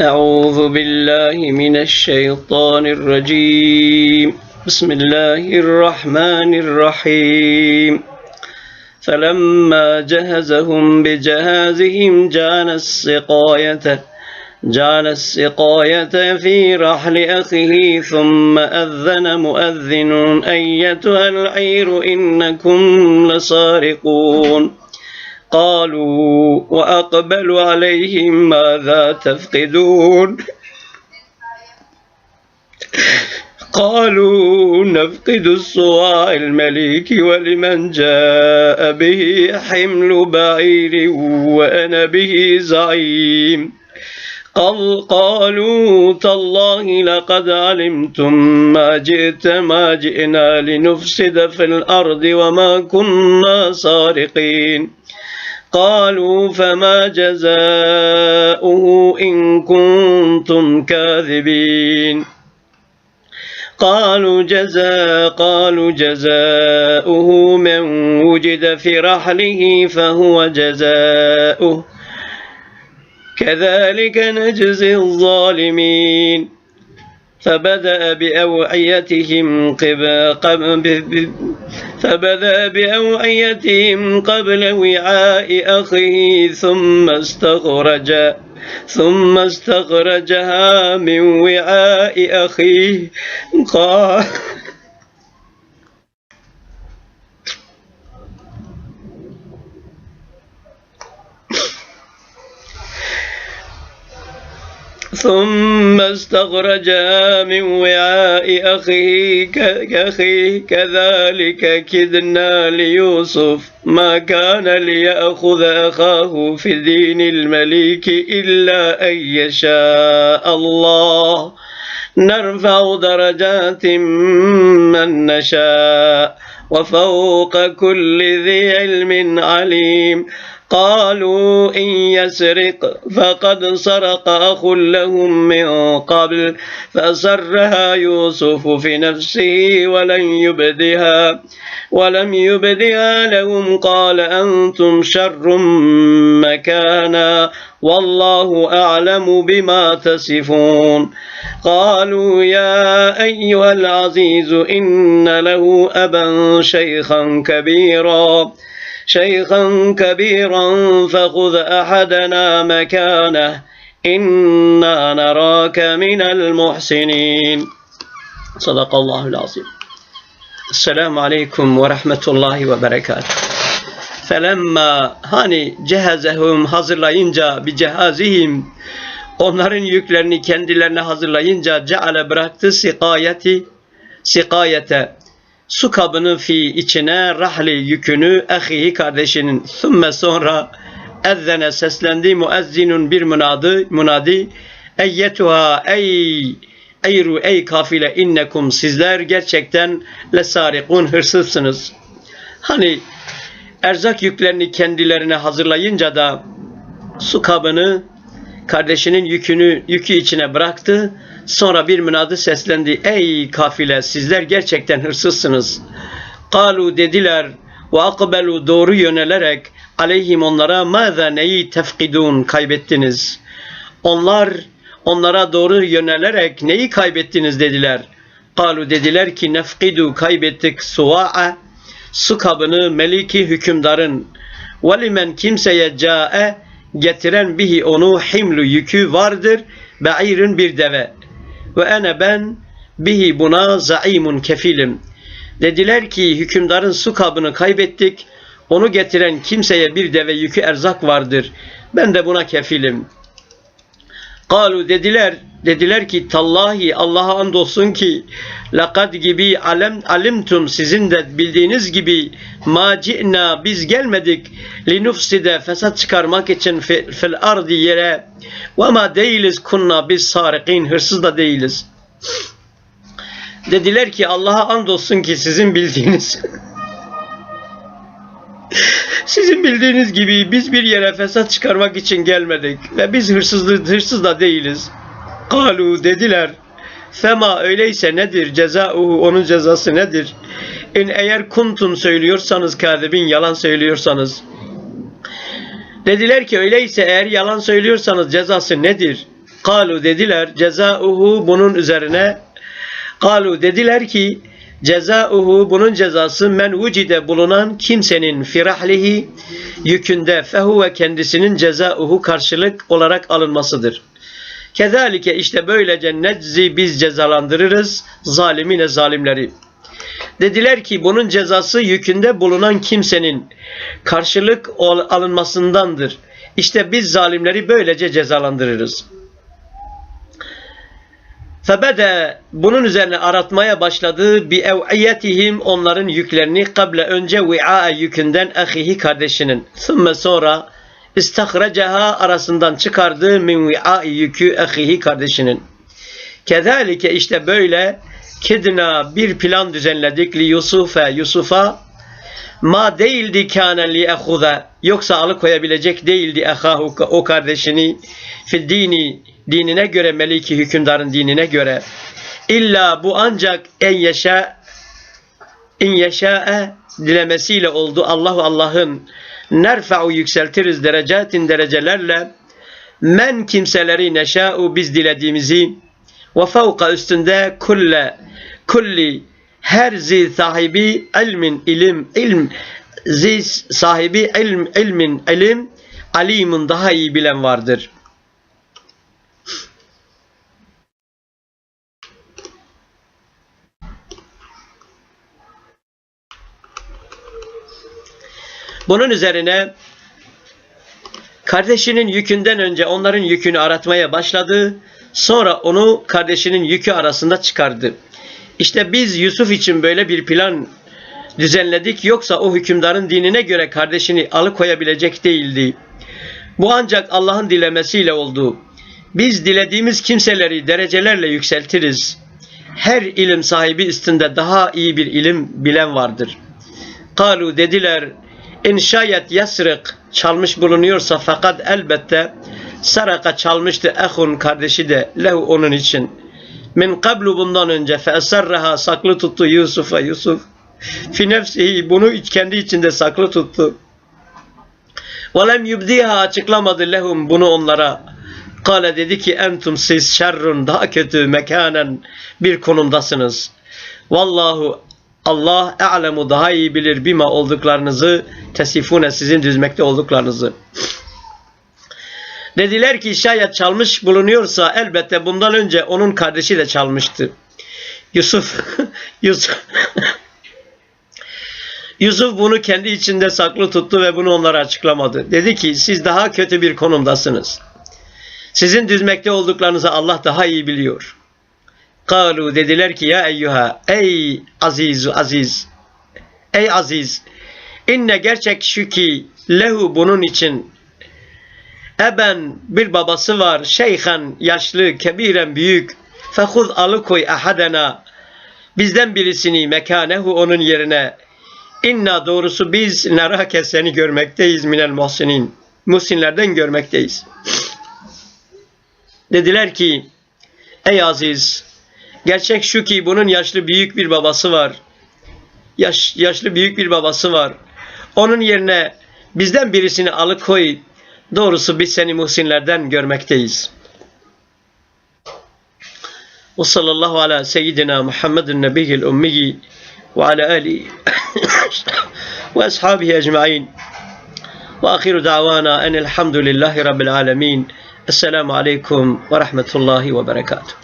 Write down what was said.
أعوذ بالله من الشيطان الرجيم. بسم الله الرحمن الرحيم. فلما جهزهم بجهازهم جعل السقاية جعل السقاية في رحل أخيه ثم أذن مؤذن أيتها العير إنكم لسارقون. قالوا وأقبلوا عليهم ماذا تفقدون؟ قالوا نفقد الصواع المليك ولمن جاء به حمل بعير وأنا به زعيم. قال قالوا تالله لقد علمتم ما جئت ما جئنا لنفسد في الأرض وما كنا سارقين. قالوا فما جزاؤه إن كنتم كاذبين. قالوا جزاء قالوا جزاؤه من وجد في رحله فهو جزاؤه. كذلك نجزي الظالمين. فبدأ بأوعيتهم قبل فبدأ بأوعيتهم قبل وعاء أخيه ثم استخرج ثم استخرجها من وعاء أخيه. قال ثم استخرجها من وعاء أخيه كأخيه كذلك كدنا ليوسف. ما كان ليأخذ أخاه في دين المليك إلا أن يشاء الله. نرفع درجات من نشاء وفوق كل ذي علم عليم. قالوا إن يسرق فقد سرق أخ لهم من قبل فأسرها يوسف في نفسه ولن يبدها ولم يبدها لهم. قال أنتم شر مكانا والله أعلم بما تصفون. قالوا يا أيها العزيز إن له أبا شيخا كبيرا. شيخا كبيرا فخذ أحدنا مكانه إنا نراك من المحسنين صدق الله العظيم السلام عليكم ورحمة الله وبركاته فلما hani cehazehum hazırlayınca bir cehazihim onların yüklerini kendilerine hazırlayınca ceale bıraktı sikayeti sikayete su kabını fi içine rahli yükünü ahihi kardeşinin sümme sonra ezzene seslendi müezzinun bir münadı münadi eyyetuha ey eyru ey kafile innekum sizler gerçekten lesarikun hırsızsınız. Hani erzak yüklerini kendilerine hazırlayınca da su kabını kardeşinin yükünü yükü içine bıraktı. Sonra bir münadı seslendi. Ey kafile sizler gerçekten hırsızsınız. Kalu dediler ve akbelu doğru yönelerek aleyhim onlara maza neyi tefkidun kaybettiniz. Onlar onlara doğru yönelerek neyi kaybettiniz dediler. Kalu dediler ki nefkidu kaybettik suva'a su kabını meliki hükümdarın ve limen kimseye cae getiren bihi onu himlu yükü vardır be'irün bir deve ve ene ben bihi buna zaimun kefilim. Dediler ki hükümdarın su kabını kaybettik. Onu getiren kimseye bir deve yükü erzak vardır. Ben de buna kefilim. Kalu dediler dediler ki tallahi Allah'a andolsun ki lakad gibi alem alimtum sizin de bildiğiniz gibi ma ci'na biz gelmedik linufside fesat çıkarmak için fi- fil ardi yere ve ma değiliz kunna biz sarikin hırsız da değiliz. Dediler ki Allah'a andolsun ki sizin bildiğiniz sizin bildiğiniz gibi biz bir yere fesat çıkarmak için gelmedik ve biz hırsızlı, hırsız da değiliz. Kalu dediler. Fema öyleyse nedir? Cezauhu onun cezası nedir? In eğer kuntun söylüyorsanız kadibin yalan söylüyorsanız. Dediler ki öyleyse eğer yalan söylüyorsanız cezası nedir? Kalu dediler cezauhu bunun üzerine Kalu dediler ki cezauhu bunun cezası men vucide bulunan kimsenin firahlihi yükünde fehuve kendisinin cezauhu karşılık olarak alınmasıdır. Kezalike işte böylece neczi biz cezalandırırız zalimine zalimleri. Dediler ki bunun cezası yükünde bulunan kimsenin karşılık alınmasındandır. İşte biz zalimleri böylece cezalandırırız. Febede bunun üzerine aratmaya başladı bi ev'iyetihim onların yüklerini kable önce vi'a yükünden ahihi kardeşinin. Sümme sonra istahracaha arasından çıkardı min vi'a yükü ahihi kardeşinin. Kezalike işte böyle kidna bir plan düzenledik li Yusuf'a Yusuf'a ma değildi kâne li ehuza yoksa alıkoyabilecek değildi ehahu o kardeşini fil dini dinine göre meliki hükümdarın dinine göre illa bu ancak en yaşa in yaşa'e dilemesiyle oldu Allahu Allah'ın nerfa'u yükseltiriz derecatin derecelerle men kimseleri neşa'u biz dilediğimizi ve fevka üstünde kulle kulli her zi sahibi ilmin ilim ilm zi sahibi ilm ilmin ilim alimun daha iyi bilen vardır. Bunun üzerine kardeşinin yükünden önce onların yükünü aratmaya başladı. Sonra onu kardeşinin yükü arasında çıkardı. İşte biz Yusuf için böyle bir plan düzenledik yoksa o hükümdarın dinine göre kardeşini alıkoyabilecek değildi. Bu ancak Allah'ın dilemesiyle oldu. Biz dilediğimiz kimseleri derecelerle yükseltiriz. Her ilim sahibi üstünde daha iyi bir ilim bilen vardır. Kalu dediler in şayet yasrık çalmış bulunuyorsa fakat elbette saraka çalmıştı ehun kardeşi de lehu onun için. Min kablu bundan önce fe esarraha saklı tuttu Yusuf'a Yusuf. Fi nefsihi bunu kendi içinde saklı tuttu. Ve lem yubdiha açıklamadı lehum bunu onlara. Kale dedi ki entum siz şerrun daha kötü mekanen bir konumdasınız. Vallahu Allah e'lemu daha iyi bilir bima olduklarınızı tesifune sizin düzmekte olduklarınızı. Dediler ki şayet çalmış bulunuyorsa elbette bundan önce onun kardeşi de çalmıştı. Yusuf Yusuf Yusuf bunu kendi içinde saklı tuttu ve bunu onlara açıklamadı. Dedi ki siz daha kötü bir konumdasınız. Sizin düzmekte olduklarınızı Allah daha iyi biliyor. Kalu dediler ki ya eyyuha ey aziz aziz ey aziz inne gerçek şu ki lehu bunun için eben bir babası var şeyhan yaşlı kebiren büyük. Fehuz alıkoy ahadena bizden birisini mekanehu onun yerine. İnna doğrusu biz nerake seni görmekteyiz minel muhsinin. Muhsinlerden görmekteyiz. Dediler ki ey aziz gerçek şu ki bunun yaşlı büyük bir babası var. Yaş, yaşlı büyük bir babası var. Onun yerine bizden birisini alıkoy. Doğrusu biz seni muhsinlerden görmekteyiz. Ve sallallahu ala seyyidina Muhammedin nebiyyil ummiyi ve ala alihi ve ashabihi ecmain. Ve ahiru davana enelhamdülillahi rabbil alemin. Esselamu aleyküm ve rahmetullahi ve berekatuhu